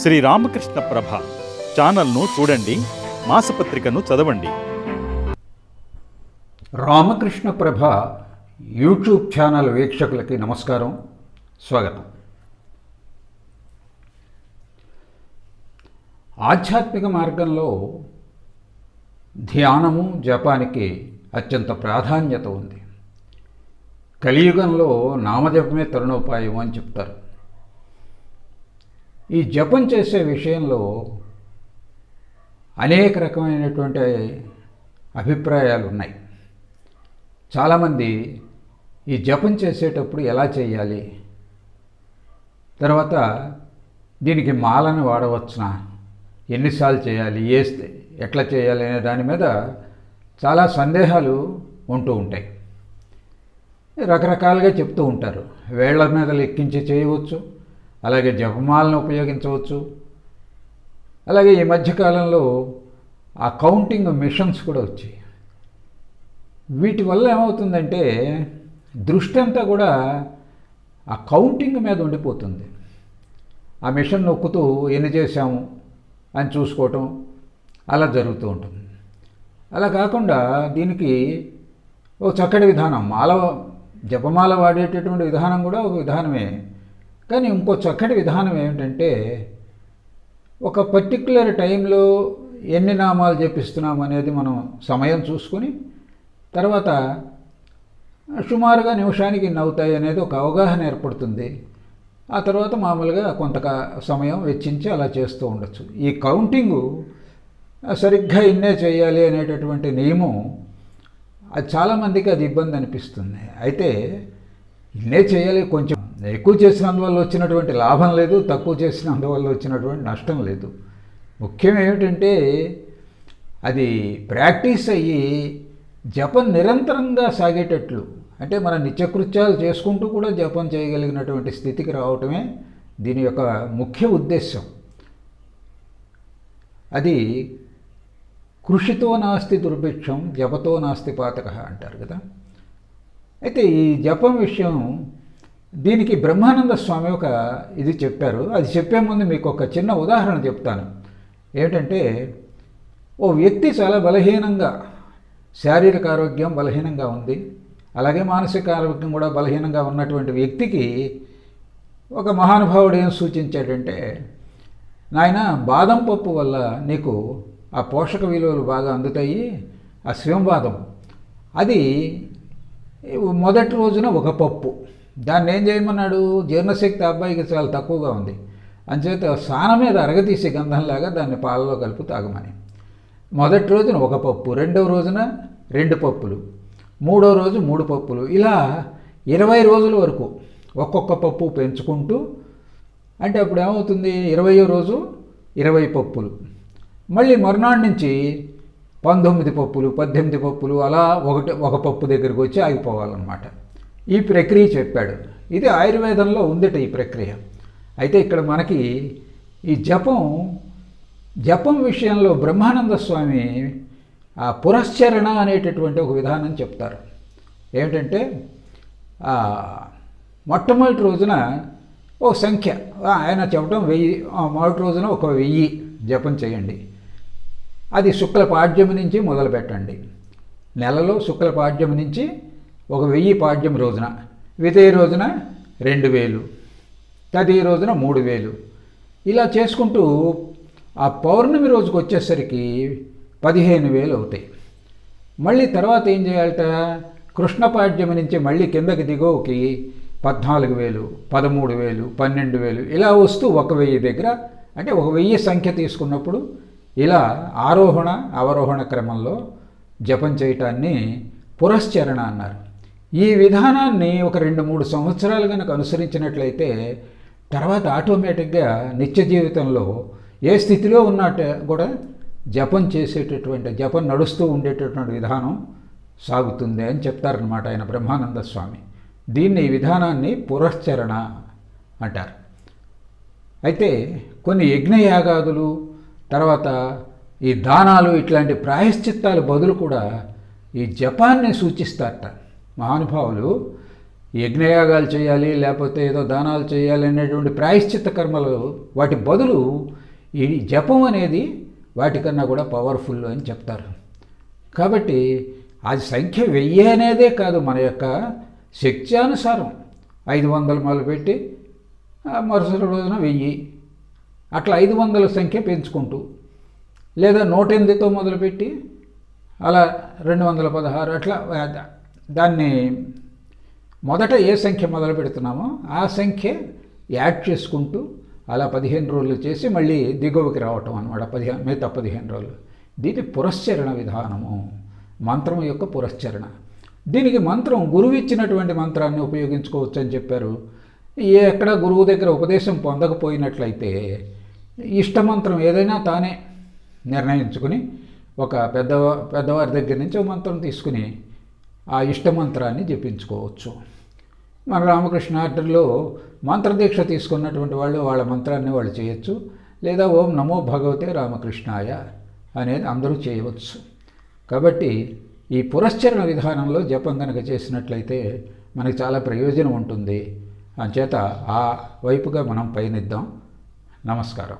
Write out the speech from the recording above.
శ్రీ రామకృష్ణ ప్రభ ఛానల్ను చూడండి మాసపత్రికను చదవండి. రామకృష్ణ ప్రభ యూట్యూబ్ ఛానల్ వీక్షకులకి నమస్కారం స్వాగతం. ఆధ్యాత్మిక మార్గంలో ధ్యానము జపానికి అత్యంత ప్రాధాన్యత ఉంది. కలియుగంలో నామజపమే తరుణోపాయం అని చెప్తారు. ఈ జపం చేసే విషయంలో అనేక రకమైనటువంటి అభిప్రాయాలు ఉన్నాయి. చాలామంది ఈ జపం చేసేటప్పుడు ఎలా చేయాలి? తర్వాత దీనికి మాలను వాడవచ్చునా? ఎన్నిసార్లు చేయాలి? ఏ ఎట్లా చేయాలి? అనే దాని మీద చాలా సందేహాలు ఉంటూ ఉంటాయి. రకరకాలుగా చెప్తూ ఉంటారు. వేళ్ళ మీద లెక్కించి చేయవచ్చు. అలాగే జపమాలను ఉపయోగించవచ్చు. అలాగే ఈ మధ్యకాలంలో ఆ కౌంటింగ్ మిషన్స్ కూడా వచ్చాయి. వీటి వల్ల ఏమవుతుందంటే దృష్టి అంతా కూడా ఆ కౌంటింగ్ మీద ఉండిపోతుంది. ఆ మిషన్ నొక్కుతూ ఎన్ని చేశాము అని చూసుకోవటం అలా జరుగుతూ ఉంటుంది. అలా కాకుండా దీనికి ఒక చక్కటి విధానం. మాల జపమాల వాడేటటువంటి విధానం కూడా ఒక విధానమే. కానీ ఇంకో చక్కటి విధానం ఏమిటంటే ఒక పర్టిక్యులర్ టైంలో ఎన్ని నామాలు జపిస్తున్నాం అనేది మనం సమయం చూసుకొని తర్వాత సుమారుగా నిమిషానికి ఇన్ని అవుతాయి అనేది ఒక అవగాహన ఏర్పడుతుంది. ఆ తర్వాత మామూలుగా కొంత సమయం వెచ్చించి అలా చేస్తూ ఉండొచ్చు. ఈ కౌంటింగు సరిగ్గా ఇన్నే చేయాలి అనేటటువంటి నియమం అది చాలామందికి అది ఇబ్బంది అనిపిస్తుంది. అయితే ఇన్నే చేయాలి కొంచెం ఎక్కువ చేసినందువల్ల వచ్చినటువంటి లాభం లేదు తక్కువ చేసినందువల్ల వచ్చినటువంటి నష్టం లేదు. ముఖ్యం ఏమిటంటే అది ప్రాక్టీస్ అయ్యి జపం నిరంతరంగా సాగేటట్లు అంటే మన నిత్యకృత్యాలు చేసుకుంటూ కూడా జపం చేయగలిగినటువంటి స్థితికి రావటమే దీని యొక్క ముఖ్య ఉద్దేశం అది కృషితో నాస్తి దుర్భిక్షం జపతో నాస్తి పాతక అంటారు కదా. అయితే ఈ జపం విషయం దీనికి బ్రహ్మానంద స్వామి ఒక ఇది చెప్పారు. అది చెప్పే ముందు మీకు ఒక చిన్న ఉదాహరణ చెప్తాను. ఏమిటంటే ఓ వ్యక్తి చాలా బలహీనంగా శారీరక ఆరోగ్యం బలహీనంగా ఉంది. అలాగే మానసిక ఆరోగ్యం కూడా బలహీనంగా ఉన్నటువంటి వ్యక్తికి ఒక మహానుభావుడు ఏం సూచించాడంటే నాయన బాదం పప్పు వల్ల నీకు ఆ పోషక విలువలు బాగా అందుతాయి. ఆ శివంబాదం అది మొదటి రోజున ఒక పప్పు. దాన్ని ఏం చేయమన్నాడు? జీర్ణశక్తి అబ్బాయికి చాలా తక్కువగా ఉంది. అంచేత స్నానం మీద అరగతీసే గంధంలాగా దాన్ని పాలలో కలుపు తాగమని. మొదటి రోజున ఒక పప్పు రెండవ రోజున రెండు పప్పులు మూడో రోజు మూడు పప్పులు. ఇలా ఇరవై రోజుల వరకు ఒక్కొక్క పప్పు పెంచుకుంటూ అంటే అప్పుడు ఏమవుతుంది? ఇరవయో రోజు ఇరవై పప్పులు. మళ్ళీ మరునాడు నుంచి పంతొమ్మిది పప్పులు పద్దెనిమిది పప్పులు అలా ఒకటి ఒక పప్పు దగ్గరికి వచ్చి ఆగిపోవాలన్నమాట. ఈ ప్రక్రియ చెప్పాడు. ఇది ఆయుర్వేదంలో ఉందట ఈ ప్రక్రియ. అయితే ఇక్కడ మనకి ఈ జపం జపం విషయంలో బ్రహ్మానంద స్వామి ఆ పురశ్చరణ అనేటటువంటి ఒక విధానం చెప్తారు. ఏమిటంటే మొట్టమొదటి రోజున ఓ సంఖ్య ఆయన చెప్పడం వెయ్యి మొదటి రోజున ఒక వెయ్యి జపం చేయండి. అది శుక్ల పాడ్యమి నుంచి మొదలుపెట్టండి. నెలలో శుక్ల పాడ్యమి నుంచి ఒక వెయ్యి పాడ్యం రోజున వితయ రోజున రెండు వేలు తది రోజున మూడు వేలు. ఇలా చేసుకుంటూ ఆ పౌర్ణమి రోజుకు వచ్చేసరికి పదిహేను వేలు అవుతాయి. మళ్ళీ తర్వాత ఏం చేయాలట? కృష్ణపాడ్యమి నుంచి మళ్ళీ కిందకి దిగువకి పద్నాలుగు వేలు పదమూడు వేలు పన్నెండు వేలు ఇలా వస్తూ ఒక వెయ్యి దగ్గర అంటే ఒక వెయ్యి సంఖ్య తీసుకున్నప్పుడు ఇలా ఆరోహణ అవరోహణ క్రమంలో జపం చేయటాన్ని పురశ్చరణ అన్నారు. ఈ విధానాన్ని ఒక రెండు మూడు సంవత్సరాలు కనుక అనుసరించినట్లయితే తర్వాత ఆటోమేటిక్గా నిత్య జీవితంలో ఏ స్థితిలో ఉన్నట్టు కూడా జపం చేసేటటువంటి జపం నడుస్తూ ఉండేటటువంటి విధానం సాగుతుంది అని చెప్తారనమాట ఆయన బ్రహ్మానంద స్వామి. దీన్ని ఈ విధానాన్ని పురశ్చరణ అంటారు. అయితే కొన్ని యజ్ఞయాగాదులు తర్వాత ఈ దానాలు ఇట్లాంటి ప్రాయశ్చిత్తాల బదులు కూడా ఈ జపాన్ని సూచిస్తారట. మహానుభావులు యజ్ఞయాగాలు చేయాలి లేకపోతే ఏదో దానాలు చేయాలి అనేటువంటి ప్రాయశ్చిత్త కర్మలు వాటి బదులు ఈ జపం అనేది వాటికన్నా కూడా పవర్ఫుల్ అని చెప్తారు. కాబట్టి అది సంఖ్య వెయ్యి అనేదే కాదు మన యొక్క శక్త్యానుసారం. ఐదు వందలు మొదలుపెట్టి మరుసటి రోజున వెయ్యి. అట్లా ఐదు వందల సంఖ్య పెంచుకుంటూ లేదా నూట ఎనిమిదితో మొదలుపెట్టి అలా రెండు వందల పదహారు అట్లా దాన్ని మొదట ఏ సంఖ్య మొదలు పెడుతున్నామో ఆ సంఖ్య యాడ్ చేసుకుంటూ అలా పదిహేను రోజులు చేసి మళ్ళీ దిగువకి రావటం అనమాట పదిహేను మిగతా పదిహేను రోజులు. దీని పురస్చరణ విధానము మంత్రం యొక్క పురస్చరణ దీనికి మంత్రం గురువు ఇచ్చినటువంటి మంత్రాన్ని ఉపయోగించుకోవచ్చు అని చెప్పారు. ఏ ఎక్కడ గురువు దగ్గర ఉపదేశం పొందకపోయినట్లయితే ఇష్టమంత్రం ఏదైనా తానే నిర్ణయించుకుని ఒక పెద్ద పెద్దవారి దగ్గర నుంచి ఒక మంత్రం తీసుకుని ఆ ఇష్టమంత్రాన్ని జపించుకోవచ్చు. మన రామకృష్ణ ఆర్డర్లో మంత్రదీక్ష తీసుకున్నటువంటి వాళ్ళు వాళ్ళ మంత్రాన్ని వాళ్ళు చేయొచ్చు లేదా ఓం నమో భగవతే రామకృష్ణాయ అనేది అందరూ చేయవచ్చు. కాబట్టి ఈ పురస్చరణ విధానంలో జపం కనుక చేసినట్లయితే మనకి చాలా ప్రయోజనం ఉంటుంది. అంచేత ఆ వైపుగా మనం పయనిద్దాం. నమస్కారం